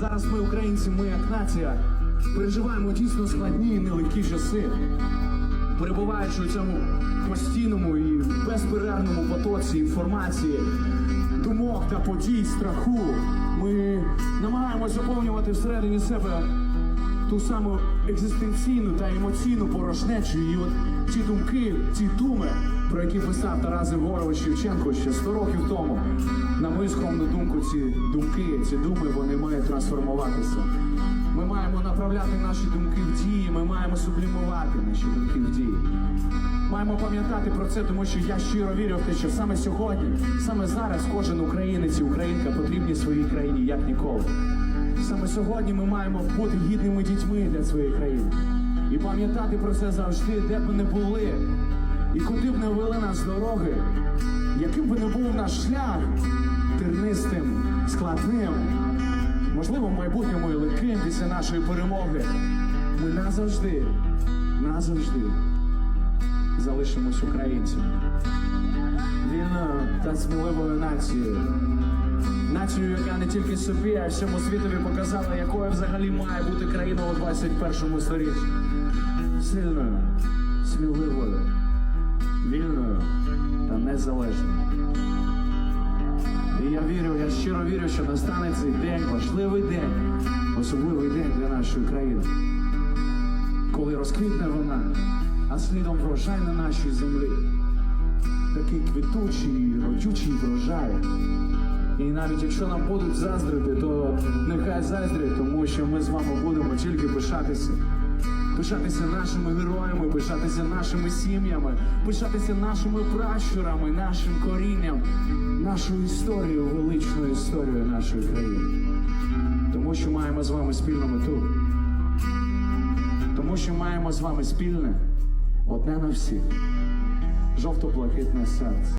Зараз ми, українці, ми як нація, переживаємо дійсно складні і нелегкі часи. Перебуваючи у цьому постійному і безперервному потоці інформації, думок та подій, страху, ми намагаємося заповнювати всередині себе ту саму екзистенційну та емоційну порожнечу. І от ті думки, ті думи, про які писав Тарас Григорович Шевченко ще 100 років тому. На мою скромну думку, ці думки, ці думи, вони мають трансформуватися. Ми маємо направляти наші думки в дії, ми маємо сублімувати наші думки в дії. Маємо пам'ятати про це, тому що я щиро вірю в те, що саме сьогодні, саме зараз кожен українець і українка потрібні своїй країні як ніколи. Саме сьогодні ми маємо бути гідними дітьми для своєї країни. І пам'ятати про це завжди, де б ми не були, і куди б не вели нас дороги, яким би не був наш шлях тернистим, складним, можливо, в майбутньому і легким після нашої перемоги. Ми назавжди, назавжди залишимось українцями. Вільною та сміливою нацією. Нацією, яка не тільки собі, а й всьому світові показала, якою взагалі має бути країна у 21 сторіччі. Сильною, сміливою, вільною та незалежною. І я вірю, я щиро вірю, що настане цей день, важливий день, особливий день для нашої країни, коли розквітне вона, а слідом врожай на нашій землі. Такий квітучий, родючий врожай. І навіть якщо нам будуть заздрити, то нехай заздрять, тому що ми з вами будемо тільки пишатися. Пишатися нашими героями, пишатися нашими сім'ями, пишатися нашими пращурами, нашим корінням, нашою історією, величною історією нашої країни. Тому що маємо з вами спільну мету. Тому що маємо з вами спільне одне на всіх жовто-блакитне серце.